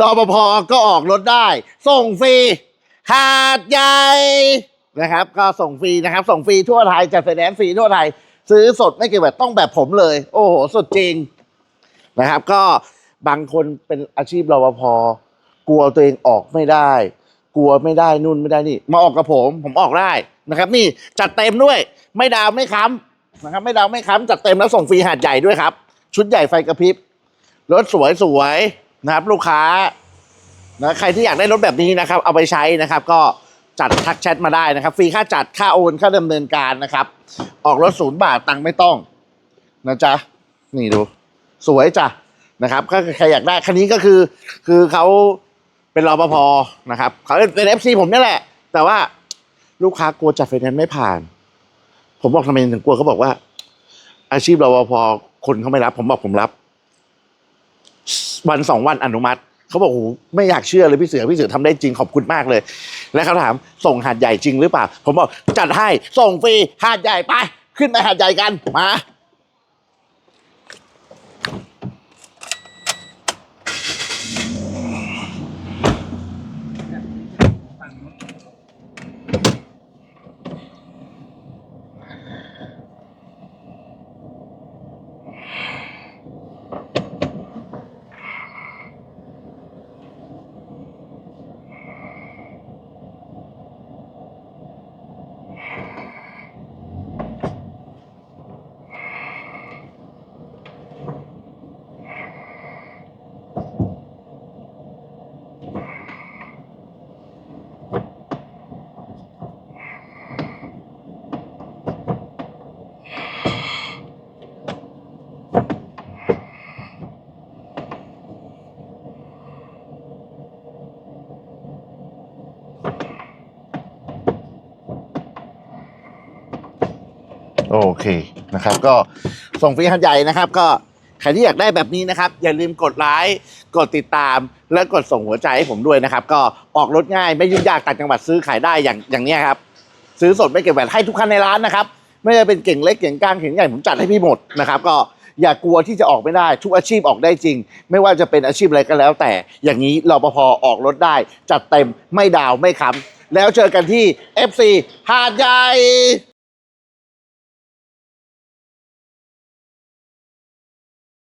รอปภก็ออกรถได้ ส่งฟรีหาดใหญ่นะครับ ก็ส่งฟรีนะครับ ส่งฟรีทั่วไทยจัดไฟแนนซ์ฟรีทั่วไทย ซื้อสดไม่เก็บแบบต้องแบบผมเลย โอ้โหสดจริงนะครับ ก็บางคนเป็นอาชีพรปภกลัวตัวเองออกไม่ได้ กลัวไม่ได้นู่นไม่ได้นี่ มาออกกับผมผมออกได้นะครับ นี่จัดเต็มด้วย ไม่ดาวไม่ค้ำนะครับ ไม่ดาวไม่ค้ำจัดเต็มแล้วส่งฟรีหาดใหญ่ด้วยครับ ชุดใหญ่ไฟกระพริบรถสวยสวย นะครับลูกค้านะใครที่อยากได้รถแบบนี้นะครับ เอาไปใช้นะครับ ก็จัดทักแชทมาได้นะครับ ฟรีค่าจัดค่าโอนค่าดำเนินการนะครับ ออกรถศูนย์บาทตังค์ไม่ต้องนะจ๊ะนี่ดู สวยจ้ะนะครับก็ใครอยากได้คันนี้ก็คือ คือเขาเป็นรอปภนะครับเขาเป็นเอฟซีผมนี่แหละ แต่ว่าลูกค้ากลัวจัดไฟแนนซ์ไม่ผ่าน ผมบอกทำไมถึงกลัวเขาบอกว่า อาชีพรอปภคนเขาไม่รับ ผมบอกผมรับ วันสองวันอนุมัติเขาบอกโอ้ไม่อยากเชื่อเลยพี่เสือพี่เสือทำได้จริงขอบคุณมากเลย แล้วเขาถามส่งหาดใหญ่จริงหรือเปล่า ผมบอกจัดให้ส่งฟรีหาดใหญ่ไป ขึ้นไปหาดใหญ่กันมา โอเคนะครับ ก็ส่งฟรีหัดใหญ่นะครับ ก็ ใครที่อยากได้แบบนี้นะครับ อย่าลืมกดไลค์กดติดตาม และกดส่งหัวใจให้ผมด้วยนะครับ ก็ออกรถง่ายไม่ยุ่งยากต่างจังหวัดซื้อขายได้อย่างอย่างเนี้ยครับ ซื้อสดไม่เก็บแหวนให้ทุกคันในร้านนะครับ ไม่ว่าเป็นเก่งเล็กเก่งกลางเก่งใหญ่ผมจัดให้พี่หมดนะครับ ก็อย่ากลัวที่จะออกไม่ได้ ทุกอาชีพออกได้จริง ไม่ว่าจะเป็นอาชีพอะไรก็แล้ว แต่อย่างนี้รปภออกรถได้ จัดเต็มไม่ดาวไม่ค้ำแล้วเจอกันที่ FC หาดใหญ่